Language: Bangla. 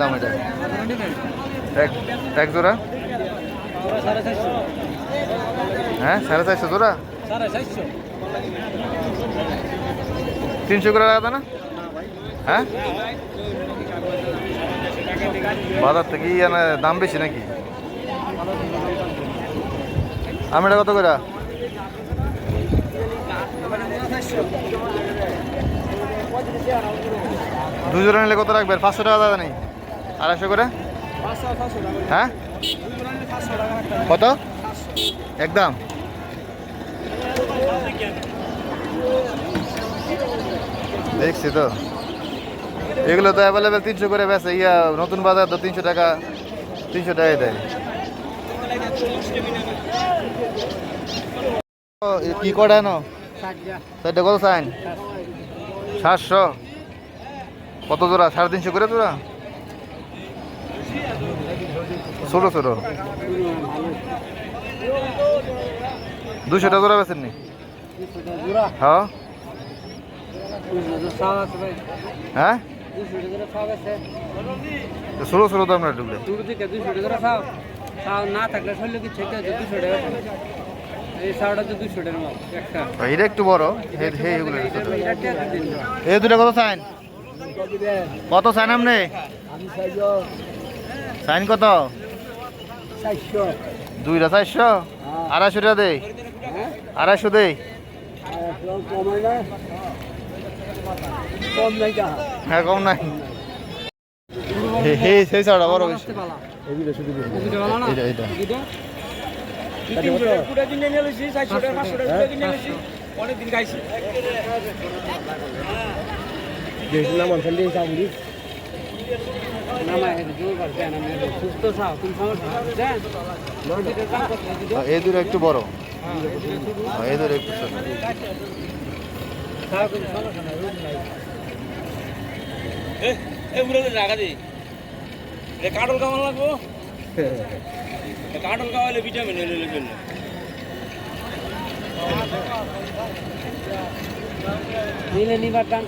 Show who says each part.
Speaker 1: দাম এটা। এক এক জোড়া? হ্যাঁ সাড়ে চারশো জোড়া? তিনশো করে লাগবে না? হ্যাঁ? বাজার থেকে দাম বেশি নাকি? আমি কত করে? দুজোড়া নিলে কত রাখবেন পাঁচশো টাকা দাদা নেই। আড়াইশো করে? হ্যাঁ? কত? একদম দেখছি তো। এগুলো তো অ্যাভেলেবেল তিনশো করে বেছে ইয়া, নতুন বাজার তো তিনশো টাকা, তিনশো টাকাই দেয়। কি কটা চারটে কত সাইন সাতশো। কত জোড়া? সাড়ে তিনশো করে তোরা ছোটো ছোটো। দুশোটা জোড়া বেছেন নি হ্যাঁ? হ্যাঁ ষোলো ষোলো
Speaker 2: না থাকলে শরীরে দুশো টাকা টাকার মাল একটা
Speaker 1: এটা বড় এই দুটো কত সাইন? কত সাইন আপনি? সাইন কত? দুইটা চারশো? আড়াইশো টাকা দেই।
Speaker 2: হ্যাঁ।
Speaker 1: আড়াইশো দেই। হ্যাঁ কম নাই। হে হে সেই চাওড়া বড় এটা এটা
Speaker 2: এগুলো পুরো দিন নিয়ে লইছি 400 টাকা 500 টাকা পুরো দিন নিয়ে লইছি অনেক দিন খাইছি দেখলাম
Speaker 1: এই একটু বড়। এই একটু
Speaker 3: কাটল কামাল লাগবো এ কাটল কামালে ভিটামিন এলে
Speaker 2: নিলে নিবার টান।